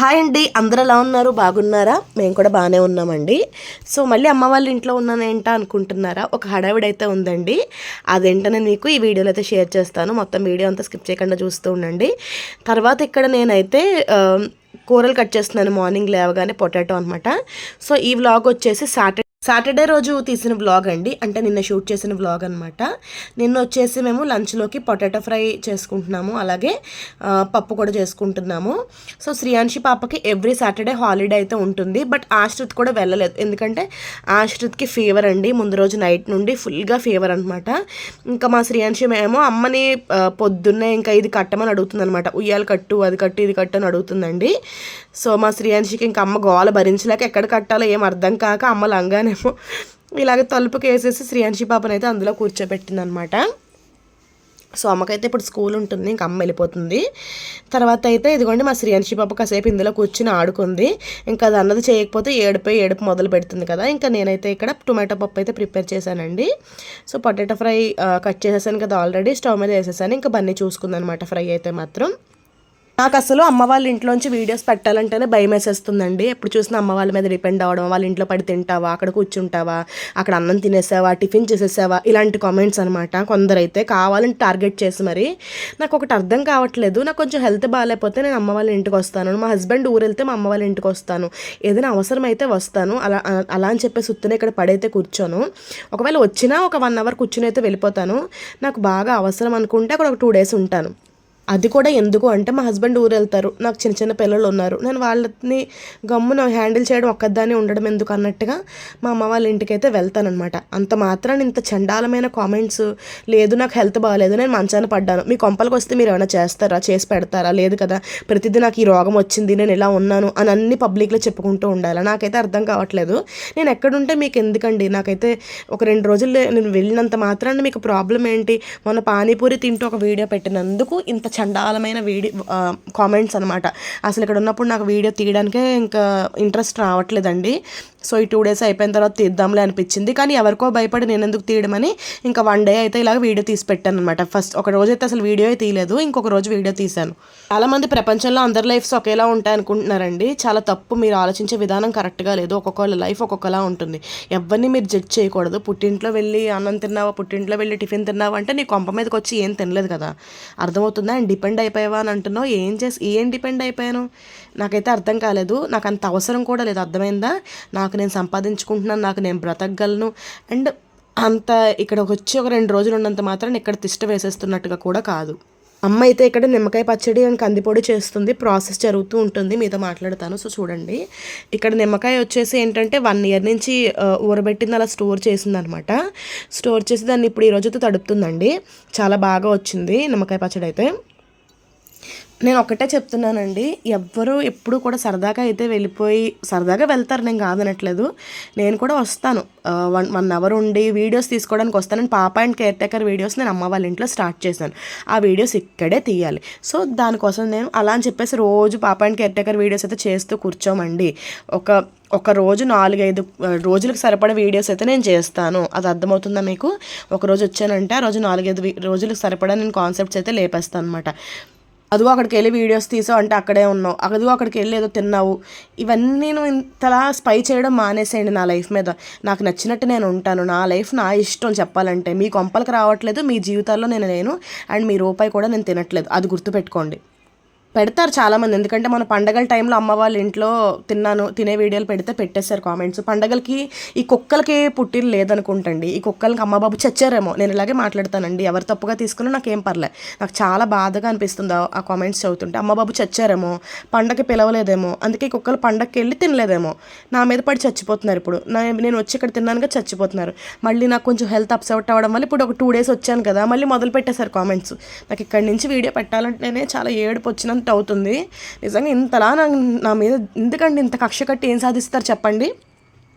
Hi అండి అందరు ఎలా ఉన్నారు? బాగున్నారా? మేము కూడా బాగానే ఉన్నామండి. సో మళ్ళీ అమ్మ వాళ్ళ ఇంట్లో ఉన్నాను అనుకుంటున్నారా? ఒక హడావిడైతే ఉందండి. అదేంటో నేను మీకు ఈ వీడియోలో అయితే షేర్ చేస్తాను. మొత్తం వీడియో అంతా స్కిప్ చేయకుండా చూస్తూ ఉండండి. తర్వాత ఇక్కడ నేనైతే కూరలు కట్ చేస్తున్నాను. మార్నింగ్ లేవగానే పొటాటో అనమాట సో ఈ వ్లాగ్ వచ్చేసి సాటర్డే సాటర్డే రోజు తీసిన వ్లాగ్ అండి. అంటే నిన్న షూట్ చేసిన వ్లాగ్ అనమాట నిన్న వచ్చేసి మేము లంచ్లోకి పొటాటో ఫ్రై చేసుకుంటున్నాము. అలాగే పప్పు కూడా చేసుకుంటున్నాము. సో శ్రీయాంశి పాపకి ఎవ్రీ సాటర్డే హాలిడే అయితే ఉంటుంది. బట్ ఆశ్రిత్ కూడా వెళ్ళలేదు. ఎందుకంటే ఆశ్రిత్కి ఫీవర్ అండి. ముందు రోజు నైట్ నుండి ఫుల్గా ఫీవర్ అనమాట ఇంకా మా శ్రీయాంశి మేము అమ్మని పొద్దున్నే ఇంకా ఇది కట్టమని అడుగుతుంది అనమాట ఉయ్యాలు కట్టు అది కట్టు ఇది కట్టు అని అడుగుతుందండి. సో మా శ్రీయాంశికి ఇంకా అమ్మ గోల భరించలేక ఎక్కడ కట్టాలో ఏం అర్థం కాక అమ్మ లంగానే లంగానేమో ఇలాగ తలుపుకి వేసేసి శ్రీయాంశి పాపను అయితే అందులో కూర్చోబెట్టింది అనమాట సో అమ్మకైతే ఇప్పుడు స్కూల్ ఉంటుంది ఇంకా అమ్మ వెళ్ళిపోతుంది. తర్వాత అయితే ఇదిగోండి మా శ్రీయాంశి పాప కాసేపు ఇందులో కూర్చుని ఆడుకుంది. ఇంకా అది అన్నది చేయకపోతే ఏడుపై ఏడుపు మొదలు పెడుతుంది కదా. ఇంకా నేనైతే ఇక్కడ టొమాటో పప్పు అయితే ప్రిపేర్ చేశానండి. సో పొటాటో ఫ్రై కట్ చేసేసాను కదా ఆల్రెడీ స్టవ్ మీద వేసేసాను. ఇంకా బన్నీ చూసుకుందనమాట ఫ్రై అయితే మాత్రం. నాకు అసలు అమ్మ వాళ్ళ ఇంట్లోంచి వీడియోస్ పెట్టాలంటేనే భయం వేసేస్తుందండి. ఎప్పుడు చూసినా అమ్మ వాళ్ళ మీద డిపెండ్ అవ్వడం వాళ్ళ ఇంట్లో పడి తింటావా అక్కడ కూర్చుంటావా అక్కడ అన్నం తినేసావా టిఫిన్ చేసేసావా ఇలాంటి కామెంట్స్ అనమాట కొందరైతే కావాలని టార్గెట్ చేసి మరి నాకు ఒకటి అర్థం కావట్లేదు. నాకు కొంచెం హెల్త్ బాగాలేకపోతే నేను అమ్మ వాళ్ళ ఇంటికి వస్తాను. మా హస్బెండ్ ఊరు వెళ్తే మా అమ్మ వాళ్ళ ఇంటికి వస్తాను. ఏదైనా అవసరం అయితే వస్తాను. అలా అలా అని చెప్పేసి సుత్తనే ఇక్కడ పడైతే కూర్చోను. ఒకవేళ వచ్చినా ఒక వన్ అవర్ కూర్చుని అయితే వెళ్ళిపోతాను. నాకు బాగా అవసరం అనుకుంటే అక్కడ ఒక టూ డేస్ ఉంటాను. అది కూడా ఎందుకు అంటే మా హస్బెండ్ ఊరు వెళ్తారు నాకు చిన్న చిన్న పిల్లలు ఉన్నారు నేను వాళ్ళని గమ్మున హ్యాండిల్ చేయడం ఒక్కదాన్ని ఉండడం ఎందుకు అన్నట్టుగా మా అమ్మ వాళ్ళ ఇంటికి అయితే వెళ్తానమాట అంత మాత్రాన్ని ఇంత చండాలమైన కామెంట్స్ లేదు నాకు హెల్త్ బాగాలేదు నేను మంచాన పడ్డాను. మీ కొంపలకు వస్తే మీరు ఏమైనా చేస్తారా? చేసి పెడతారా? లేదు కదా ప్రతిదీ నాకు ఈ రోగం వచ్చింది నేను ఇలా ఉన్నాను అని అన్ని పబ్లిక్లో చెప్పుకుంటూ ఉండాలి? నాకైతే అర్థం కావట్లేదు. నేను ఎక్కడుంటే మీకు ఎందుకండి? నాకైతే ఒక రెండు రోజులు నేను వెళ్ళినంత మాత్రాన్ని మీకు ప్రాబ్లం ఏంటి? మొన్న పానీపూరి తింటూ ఒక వీడియో పెట్టినందుకు ఇంత చండాలమైన వీడియో కామెంట్స్ అనమాట అసలు ఇక్కడ ఉన్నప్పుడు నాకు వీడియో తీయడానికే ఇంకా ఇంట్రెస్ట్ రావట్లేదండి. సో ఈ టూ డేస్ అయిపోయిన తర్వాత తీద్దాంలే అనిపించింది. కానీ ఎవరికో భయపడి నేను ఎందుకు తీయడమని ఇంకా వన్ డే అయితే ఇలాగ వీడియో తీసి పెట్టాను అనమాట ఫస్ట్ ఒక రోజు అయితే అసలు వీడియో తీయలేదు ఇంకొక రోజు వీడియో తీశాను. చాలామంది ప్రపంచంలో అందరి లైఫ్స్ ఒకేలా ఉంటాయి అనుకుంటున్నారండి చాలా తప్పు మీరు ఆలోచించే విధానం కరెక్ట్గా లేదు. ఒక్కొక్కళ్ళ లైఫ్ ఒక్కొక్కలా ఉంటుంది. ఎవరిని మీరు జడ్జ్ చేయకూడదు. పుట్టింట్లో వెళ్ళి అన్నం తిన్నావా పుట్టింట్లో వెళ్ళి టిఫిన్ తిన్నావా అంటే నీ కొంప మీదకి వచ్చి ఏం తినలేదు కదా. అర్థమవుతుందా అండ్? డిపెండ్ అయిపోయావా అని అంటున్నావు. ఏం చేసి ఏం డిపెండ్ అయిపోయాను? నాకైతే అర్థం కాలేదు. నాకు అంత అవసరం కూడా లేదు. అర్థమైందా? నాకు నేను సంపాదించుకుంటున్నాను. నాకు నేను బ్రతకగలను. అండ్ అంత ఇక్కడ వచ్చి ఒక రెండు రోజులు ఉన్నంత మాత్రం ఇక్కడ తిష్ట వేసేస్తున్నట్టుగా కూడా కాదు. అమ్మ అయితే ఇక్కడ నిమ్మకాయ పచ్చడి అండ్ కందిపొడి చేస్తుంది. ప్రాసెస్ జరుగుతూ ఉంటుంది. మీతో మాట్లాడతాను. సో చూడండి. ఇక్కడ నిమ్మకాయ వచ్చేసి ఏంటంటే వన్ ఇయర్ నుంచి ఊరబెట్టింది. అలా స్టోర్ చేసింది అనమాట స్టోర్ చేసి దాన్ని ఇప్పుడు ఈ రోజుతో తడుపుతుందండి. చాలా బాగా వచ్చింది నిమ్మకాయ పచ్చడి అయితే. నేను ఒకటే చెప్తున్నానండి ఎవ్వరూ ఎప్పుడు కూడా సరదాగా అయితే వెళ్ళిపోయి సరదాగా వెళ్తారు నేను కాదనట్లేదు. నేను కూడా వస్తాను. వన్ వన్ అవర్ ఉండి వీడియోస్ తీసుకోవడానికి వస్తాను. నేను పాప అండ్ కేర్ టేకర్ వీడియోస్ నేను అమ్మ వాళ్ళ ఇంట్లో స్టార్ట్ చేశాను. ఆ వీడియోస్ ఇక్కడే తీయాలి. సో దానికోసం నేను అలా అని చెప్పేసి రోజు పాప అండ్ కేర్ టేకర్ వీడియోస్ అయితే చేస్తూ కూర్చోమండి. ఒక ఒక రోజు నాలుగైదు రోజులకు సరిపడే వీడియోస్ అయితే నేను చేస్తాను. అది అర్థమవుతుందా మీకు? ఒక రోజు వచ్చానంటే ఆ రోజు నాలుగైదు వీ- రోజులకు సరిపడా నేను కాన్సెప్ట్స్ అయితే లేపేస్తాను అనమాట అదిగో అక్కడికి వెళ్ళి వీడియోస్ తీసావు అంటే అక్కడే ఉన్నావు. అదిగో అక్కడికి వెళ్ళి ఏదో తిన్నావు. ఇవన్నీ నేను ఇంతలా స్పై చేయడం మానేసేయండి నా లైఫ్ మీద. నాకు నచ్చినట్టు నేను ఉంటాను. నా లైఫ్ నా ఇష్టం చెప్పాలంటే. మీ కొంపలకు రావట్లేదు మీ జీవితాల్లో నేను లేను. అండ్ మీ రూపాయి కూడా నేను తినట్లేదు. అది గుర్తుపెట్టుకోండి. పెడతారు చాలామంది. ఎందుకంటే మన పండగల టైంలో అమ్మ వాళ్ళ ఇంట్లో తిన్నాను తినే వీడియోలు పెడితే పెట్టేశారు కామెంట్స్ పండగలకి ఈ కుక్కలకి పుట్టిన లేదనుకుంటండి. ఈ కుక్కలకి అమ్మ బాబు చచ్చారేమో. నేను ఇలాగే మాట్లాడతానండి. ఎవరు తప్పుగా తీసుకున్నా నాకేం పర్లే. నాకు చాలా బాధగా అనిపిస్తుంది ఆ- కామెంట్స్ చదువుతుంటే. అమ్మ బాబు చచ్చారేమో పండగకి పిలవలేదేమో అందుకే ఈ కుక్కలు పండగకి వెళ్ళి తినలేదేమో. నా మీద పడి చచ్చిపోతున్నారు ఇప్పుడు. నేను వచ్చి ఇక్కడ తిన్నానుగా చచ్చిపోతున్నారు. మళ్ళీ నాకు కొంచెం హెల్త్ అప్సెట్ అవ్వడం వల్ల ఇప్పుడు ఒక టూ డేస్ వచ్చాను కదా మళ్ళీ మొదలు పెట్టేశారు కామెంట్స్ నాకు ఇక్కడి నుంచి వీడియో పెట్టాలంటేనే చాలా ఏడుపు అవుతుంది. నిజంగా ఇంతలా నా నా మీద ఎందుకండి ఇంత కక్ష కట్టి ఏం సాధిస్తారు చెప్పండి?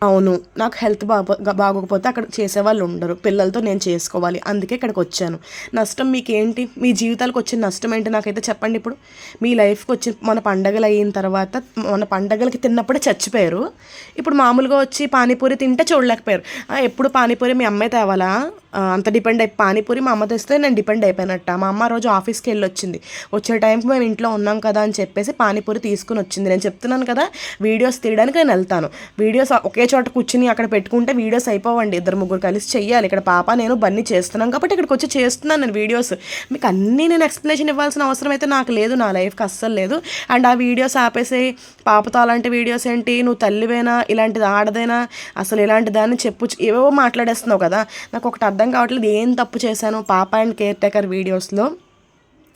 అవును నాకు హెల్త్ బాగో బాగోకపోతే అక్కడ చేసేవాళ్ళు ఉండరు. పిల్లలతో నేను చేసుకోవాలి. అందుకే ఇక్కడికి వచ్చాను. నష్టం మీకేంటి? మీ జీవితాలకు వచ్చిన నష్టం ఏంటి నాకైతే చెప్పండి ఇప్పుడు? మీ లైఫ్కి వచ్చి మన పండగలు అయిన తర్వాత మన పండగలకి తిన్నప్పుడే చచ్చిపోయారు. ఇప్పుడు మామూలుగా వచ్చి పానీపూరి తింటే చూడలేకపోయారు. ఎప్పుడు పానీపూరి మీ అమ్మాయి తేవాలా? అంత డిపెండ్ అయి పానీపూరి మా అమ్మ తెస్తే నేను డిపెండ్ అయిపోయినట్ట? మా అమ్మ రోజు ఆఫీస్కి వెళ్ళి వచ్చింది వచ్చే టైంకి మేము ఇంట్లో ఉన్నాం కదా అని చెప్పేసి పానీపూరి తీసుకుని వచ్చింది. నేను చెప్తున్నాను కదా వీడియోస్ తీయడానికి నేను వెళ్తాను. వీడియోస్ ఒకే చోట కూర్చుని అక్కడ పెట్టుకుంటే వీడియోస్ అయిపోవండి. ఇద్దరు ముగ్గురు కలిసి చెయ్యాలి. ఇక్కడ పాప నేను బన్నీ చేస్తున్నాం కాబట్టి ఇక్కడికి వచ్చి చేస్తున్నాను నేను వీడియోస్. మీకు అన్నీ నేను ఎక్స్ప్లెనేషన్ ఇవ్వాల్సిన అవసరం అయితే నాకు లేదు. నా లైఫ్కి అస్సలు లేదు. అండ్ ఆ వీడియోస్ ఆపేసి పాపతో అలాంటి వీడియోస్ ఏంటి? నువ్వు తల్లివేనా? ఇలాంటిది ఆడదేనా? అసలు ఇలాంటి దాన్ని చెప్పు. ఏవేవో మాట్లాడేస్తున్నావు కదా. నాకు ఒకటి అర్థం కావట్లేదు. ఏం తప్పు చేశాను? పాప అండ్ కేర్ టేకర్ వీడియోస్లో.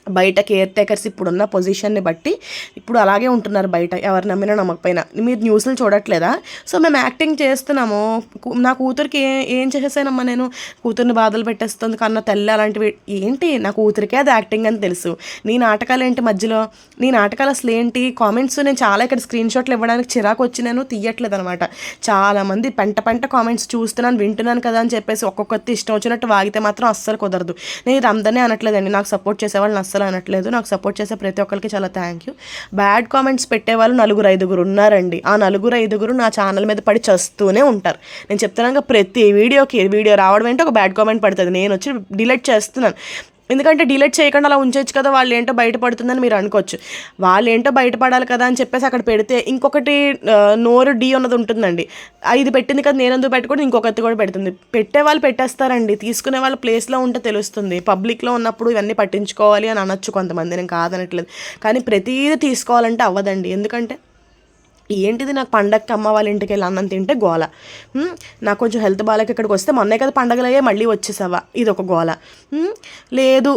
బయట కేర్ టేకర్స్ ఇప్పుడున్న పొజిషన్ని బట్టి ఇప్పుడు అలాగే ఉంటున్నారు బయట. ఎవరు నమ్మినా నమ్మకపోయినా. మీరు న్యూస్లు చూడట్లేదా? సో మేము యాక్టింగ్ చేస్తున్నాము. నా కూతురికి ఏ ఏం చేసేసానమ్మా నేను? కూతుర్ని బాధలు పెట్టేస్తుంది కన్నా తల్లి అలాంటివి. ఏంటి? నా కూతురికే అది యాక్టింగ్ అని తెలుసు. నీ నాటకాలు ఏంటి మధ్యలో? నీ నాటకాలు అసలు ఏంటి? కామెంట్స్ నేను చాలా ఇక్కడ స్క్రీన్ షాట్లు ఇవ్వడానికి చిరాకు వచ్చి నేను తీయట్లేదు అనమాట చాలామంది పెంట పెంట కామెంట్స్ చూస్తున్నాను వింటున్నాను కదా అని చెప్పేసి ఒక్కొక్కటి ఇష్టం వచ్చినట్టు వాగితే మాత్రం అస్సలు కుదరదు. నేను ఇది అందరినీ అనట్లేదండి. నాకు సపోర్ట్ చేసేవాళ్ళని అస్సలు అనట్లేదు. నాకు సపోర్ట్ చేసే ప్రతి ఒక్కరికి చాలా థ్యాంక్ యూ బ్యాడ్ కామెంట్స్ పెట్టేవాళ్ళు నలుగురు ఐదుగురు ఉన్నారండి. ఆ నలుగురు ఐదుగురు నా ఛానల్ మీద పడి చస్తూనే ఉంటారు. నేను చెప్తున్నాను ప్రతి వీడియోకి వీడియో రావడం ఏంటో? ఒక బ్యాడ్ కామెంట్ పడుతుంది. నేను వచ్చి డిలీట్ చేస్తున్నాను. ఎందుకంటే డిలీట్ చేయకుండా అలా ఉంచవచ్చు కదా వాళ్ళు ఏంటో బయటపడుతుందని మీరు అనుకోవచ్చు. వాళ్ళు ఏంటో బయటపడాలి కదా అని చెప్పేసి అక్కడ పెడితే ఇంకొకటి నోరు డి ఉన్నది ఉంటుందండి. ఐదు ఇది పెట్టింది కదా నేను ఎందుకు పెట్టుకుంటే ఇంకొకటి కూడా పెడుతుంది. పెట్టే వాళ్ళు పెట్టేస్తారండి. తీసుకునే వాళ్ళ ప్లేస్లో ఉంటే తెలుస్తుంది. పబ్లిక్లో ఉన్నప్పుడు ఇవన్నీ పట్టించుకోవాలి అని అనొచ్చు కొంతమంది. నేను కాదనట్లేదు. కానీ ప్రతిదీ తీసుకోవాలంటే అవ్వదండి. ఎందుకంటే ఏంటిది నాకు పండగకి అమ్మ వాళ్ళ ఇంటికి వెళ్ళి అన్నం తింటే గోల. నాకు కొంచెం హెల్త్ బాగాలేక ఇక్కడికి వస్తే మొన్నే కదా పండగలయ్యే మళ్ళీ వచ్చేసావా? ఇది ఒక గోల. లేదు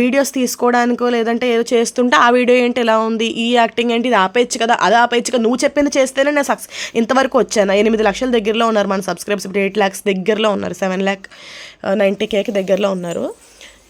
వీడియోస్ తీసుకోవడానికో లేదంటే ఏదో చేస్తుంటే ఆ వీడియో ఏంటి ఎలా ఉంది? ఈ యాక్టింగ్ ఏంటి? ఇది ఆపేయచ్చు కదా? అది ఆపేయచ్చు కదా? నువ్వు చెప్పింది చేస్తేనే నేను సక్సెస్. ఇంతవరకు వచ్చాను. ఎనిమిది లక్షల దగ్గరలో ఉన్నారు మన సబ్స్క్రైబ్స్ ఇప్పుడు ఎయిట్ ల్యాక్స్ దగ్గరలో ఉన్నారు. సెవెన్ ల్యాక్ నైంటీ కేకి దగ్గరలో ఉన్నారు.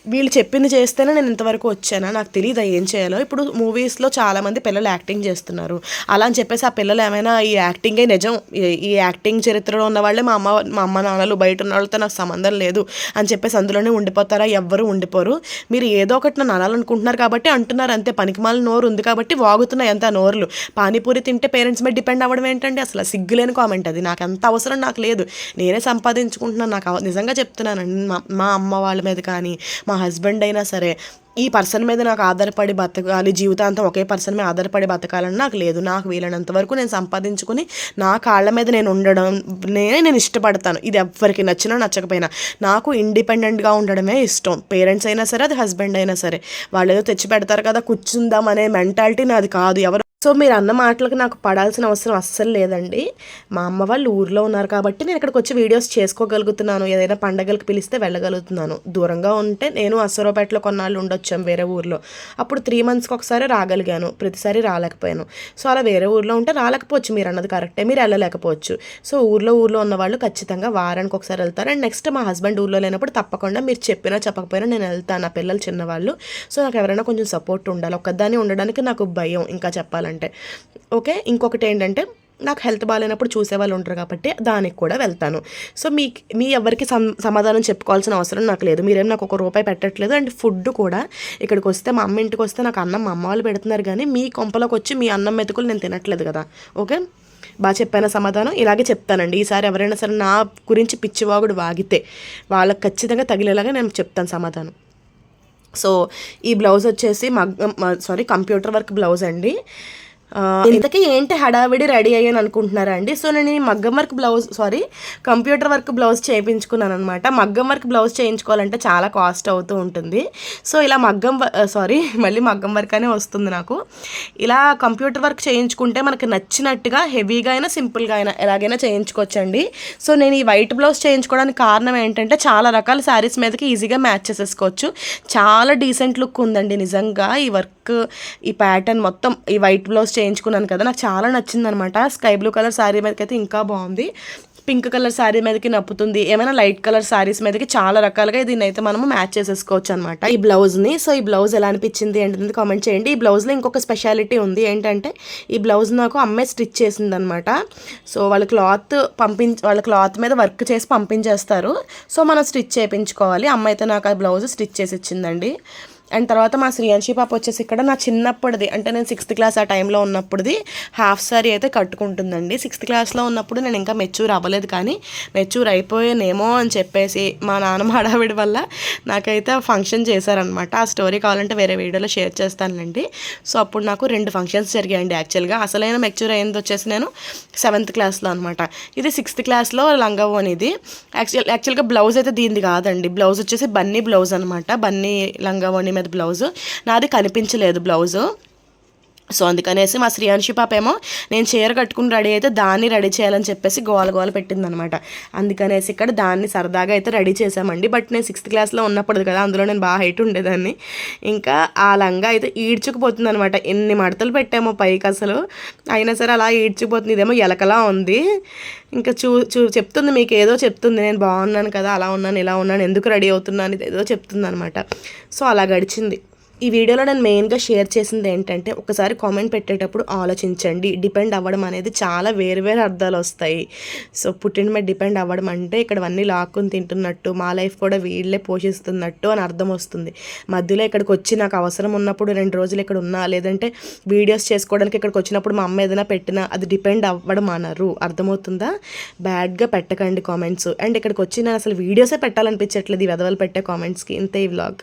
వీళ్ళు చెప్పింది చేస్తేనే నేను ఇంతవరకు వచ్చానా? నాకు తెలియదు ఏం చేయాలో? ఇప్పుడు మూవీస్లో చాలామంది పిల్లలు యాక్టింగ్ చేస్తున్నారు. అలా అని చెప్పేసి ఆ పిల్లలు ఏమైనా ఈ యాక్టింగే నిజం? ఈ- యాక్టింగ్ చరిత్రలో ఉన్న వాళ్ళే మా అమ్మ మా అమ్మ నాన్నలు బయట ఉన్న వాళ్ళతో నాకు సంబంధం లేదు అని చెప్పేసి అందులోనే ఉండిపోతారా? ఎవ్వరు ఉండిపోరు. మీరు ఏదో ఒకటి నన్ను అనాలనుకుంటున్నారు కాబట్టి అంటున్నారు అంతే. పనికిమాల నోరు ఉంది కాబట్టి వాగుతున్నాయి అంత నోరులు. పానీపూరి తింటే పేరెంట్స్ మీద డిపెండ్ అవ్వడం ఏంటంటే అసలు సిగ్గులేని కామెంట్ అది. నాకు అంత అవసరం నాకు లేదు. నేనే సంపాదించుకుంటున్నాను. నాకు అవ- నిజంగా చెప్తున్నానండి. మా మా అమ్మ వాళ్ళ మీద కానీ మా హస్బెండ్ అయినా సరే ఈ పర్సన్ మీద నాకు ఆధారపడి బతకాలి జీవితాంతం ఒకే పర్సన్ మీద ఆధారపడి బతకాలని నాకు లేదు. నాకు వీలైనంత వరకు నేను సంపాదించుకుని నా కాళ్ళ మీద నేను ఉండడం నేనే నేను ఇష్టపడతాను. ఇది ఎవ్వరికి నచ్చినా నచ్చకపోయినా. నాకు ఇండిపెండెంట్గా ఉండడమే ఇష్టం. పేరెంట్స్ అయినా సరే అది హస్బెండ్ అయినా సరే వాళ్ళు ఏదో తెచ్చి పెడతారు కదా కూర్చుందాం అనే మెంటాలిటీ నాది కాదు. ఎవరు సో మీరు అన్న మాటలకు నాకు పడాల్సిన అవసరం అస్సలు లేదండి. మా అమ్మ వాళ్ళు ఊర్లో ఉన్నారు కాబట్టి నేను ఇక్కడికి వచ్చి వీడియోస్ చేసుకోగలుగుతున్నాను. ఏదైనా పండగలకు పిలిస్తే వెళ్ళగలుగుతున్నాను. దూరంగా ఉంటే నేను అసరోపేటలో కొన్నాళ్ళు ఉండొచ్చాం వేరే ఊర్లో. అప్పుడు త్రీ మంత్స్కి ఒకసారి రాగలిగాను. ప్రతిసారి రాలేకపోయాను. సో అలా వేరే ఊర్లో ఉంటే రాలేకపోవచ్చు మీరు అన్నది కరెక్టే మీరు వెళ్ళలేకపోవచ్చు. సో ఊర్లో ఊర్లో ఉన్న వాళ్ళు ఖచ్చితంగా వారానికి ఒకసారి వెళ్తారు. అండ్ నెక్స్ట్ మా హస్బెండ్ ఊర్లో లేనప్పుడు తప్పకుండా మీరు చెప్పినా చెప్పకపోయినా నేను వెళ్తాను. నా పిల్లలు చిన్నవాళ్ళు. సో నాకు ఎవరైనా కొంచెం సపోర్ట్ ఉండాలి. ఒక్కదాన్ని ఉండడానికి నాకు భయం. ఇంకా చెప్పాలంటే ఓకే? ఇంకొకటి ఏంటంటే నాకు హెల్త్ బాగాలేనప్పుడు చూసే వాళ్ళు ఉంటారు కాబట్టి దానికి కూడా వెళ్తాను. సో మీ మీ ఎవరికి సమాధానం చెప్పుకోవాల్సిన అవసరం నాకు లేదు. మీరేం నాకు ఒక రూపాయి పెట్టట్లేదు. అండ్ ఫుడ్ కూడా ఇక్కడికి వస్తే మా అమ్మ ఇంటికి వస్తే నాకు అన్నం మా అమ్మ వాళ్ళు పెడుతున్నారు కానీ మీ కొంపలోకి వచ్చి మీ అన్నం మెతుకులు నేను తినట్లేదు కదా. ఓకే? బాగా చెప్పాను సమాధానం? ఇలాగే చెప్తానండి. ఈసారి ఎవరైనా సరే నా గురించి పిచ్చివాగుడు వాగితే వాళ్ళకి ఖచ్చితంగా తగిలేలాగా నేను చెప్తాను సమాధానం. సో ఈ బ్లౌజ్ వచ్చేసి మగ్గం సారీ కంప్యూటర్ వర్క్ బ్లౌజ్ అండి. ఇంతకీ ఏంటి హడావిడి రెడీ అయ్యాను అనుకుంటున్నారా అండి? సో నేను ఈ మగ్గం work blouse sari computer work blouse చేయించుకున్నాను అనమాట మగ్గం వర్క్ బ్లౌజ్ చేయించుకోవాలంటే చాలా కాస్ట్ అవుతూ ఉంటుంది. సో ఇలా మగ్గం సారీ మళ్ళీ మగ్గం వర్క్ అనే వస్తుంది నాకు. ఇలా కంప్యూటర్ వర్క్ చేయించుకుంటే మనకి నచ్చినట్టుగా హెవీగా అయినా సింపుల్గా అయినా ఎలాగైనా చేయించుకోవచ్చండి. సో నేను ఈ వైట్ బ్లౌజ్ చేయించుకోవడానికి కారణం ఏంటంటే చాలా రకాల శారీస్ మీదకి ఈజీగా మ్యాచ్ చేసేసుకోవచ్చు. చాలా డీసెంట్ లుక్ ఉందండి నిజంగా ఈ వర్క్ ఈ ప్యాటర్న్ మొత్తం ఈ వైట్ బ్లౌజ్ చేయించుకున్నాను కదా నాకు చాలా నచ్చింది అనమాట స్కై బ్లూ కలర్ శారీ మీదకి అయితే ఇంకా బాగుంది. పింక్ కలర్ శారీ మీదకి నప్పుతుంది. ఏమైనా లైట్ కలర్ శారీస్ మీదకి చాలా రకాలుగా దీన్ని అయితే మనము మ్యాచ్ చేసేసుకోవచ్చు అనమాట ఈ బ్లౌజ్ని సో ఈ బ్లౌజ్ ఎలా అనిపించింది ఏంటనేది కామెంట్ చేయండి. ఈ బ్లౌజ్లో ఇంకొక స్పెషాలిటీ ఉంది ఏంటంటే ఈ బ్లౌజ్ నాకు అమ్మాయి స్టిచ్ చేసింది అనమాట సో వాళ్ళ క్లాత్ పంపించ వాళ్ళ క్లాత్ మీద వర్క్ చేసి పంపించేస్తారు. సో మనం స్టిచ్ చేయించుకోవాలి. అమ్మాయి అయితే నాకు ఆ బ్లౌజ్ స్టిచ్ చేసి ఇచ్చిందండి. అండ్ తర్వాత మా శ్రీయాంశి పాప వచ్చేసి ఇక్కడ నా చిన్నప్పటిది. అంటే నేను సిక్స్త్ క్లాస్ ఆ టైంలో ఉన్నప్పుడుది. హాఫ్ సారీ అయితే కట్టుకుంటుందండి. సిక్స్త్ క్లాస్లో ఉన్నప్పుడు నేను ఇంకా మెచ్యూర్ అవ్వలేదు కానీ మెచ్యూర్ అయిపోయానేమో అని చెప్పేసి మా నాన్నమ్మ హడావిడి వల్ల నాకైతే ఫంక్షన్ చేశారనమాట ఆ స్టోరీ కావాలంటే వేరే వీడియోలో షేర్ చేస్తానులేండి. సో అప్పుడు నాకు రెండు ఫంక్షన్స్ జరిగాయండి యాక్చువల్గా అసలైన మెచ్యూర్ అయింది వచ్చేసి నేను సెవెంత్ క్లాస్లో అనమాట ఇది సిక్స్త్ క్లాస్లో లంగవోని ఇది యాక్చువల్ యాక్చువల్గా బ్లౌజ్ అయితే దీనిది కాదండి. బ్లౌజ్ వచ్చేసి బన్నీ బ్లౌజ్ అనమాట బన్నీ లంగవోని మీద బ్లౌజ్. నాది కనిపించలేదు బ్లౌజు. సో అందుకనేసి మా శ్రీయాంశి పాప ఏమో నేను చీర కట్టుకుని రెడీ అయితే దాన్ని రెడీ చేయాలని చెప్పేసి గోల గోల పెట్టిందనమాట. అందుకనేసి ఇక్కడ దాన్ని సరదాగా అయితే రెడీ చేసామండి బట్ నేను సిక్స్త్ క్లాస్లో ఉన్నప్పుడు కదా అందులో నేను బాగా హైట్ ఉండేదాన్ని. ఇంకా ఆ లంగా అయితే ఈడ్చుకుపోతుంది అనమాట ఎన్ని మడతలు పెట్టామో పైకి అసలు. అయినా సరే అలా ఈడ్చుకుపోతుంది ఇదేమో ఎలకలా ఉంది. ఇంకా చూ చూ చెప్తుంది మీకు ఏదో చెప్తుంది. నేను బాగున్నాను కదా అలా ఉన్నాను ఇలా ఉన్నాను ఎందుకు రెడీ అవుతున్నాను ఇది ఏదో చెప్తుంది అనమాట సో అలా గడిచింది. ఈ వీడియోలో నేను మెయిన్గా షేర్ చేసింది ఏంటంటే ఒకసారి కామెంట్ పెట్టేటప్పుడు ఆలోచించండి. డిపెండ్ అవ్వడం అనేది చాలా వేరు వేరు అర్థాలు వస్తాయి. సో పుట్టిన మీద డిపెండ్ అవ్వడం అంటే ఇక్కడ అన్నీ లాక్కుని తింటున్నట్టు మా లైఫ్ కూడా వీళ్ళే పోషిస్తున్నట్టు అని అర్థం వస్తుంది. మధ్యలో ఇక్కడికి వచ్చి నాకు అవసరం ఉన్నప్పుడు రెండు రోజులు ఇక్కడ ఉన్నా లేదంటే వీడియోస్ చేసుకోవడానికి ఇక్కడికి వచ్చినప్పుడు మా అమ్మ ఏదైనా పెట్టినా అది డిపెండ్ అవ్వడం అన్నారు అర్థమవుతుందా? బ్యాడ్గా పెట్టకండి కామెంట్స్. అండ్ ఇక్కడికి వచ్చి నేను అసలు వీడియోసే పెట్టాలనిపించట్లేదు ఈ వెదవలు పెట్టే కామెంట్స్కి. ఇంతే ఈ వ్లాగ్.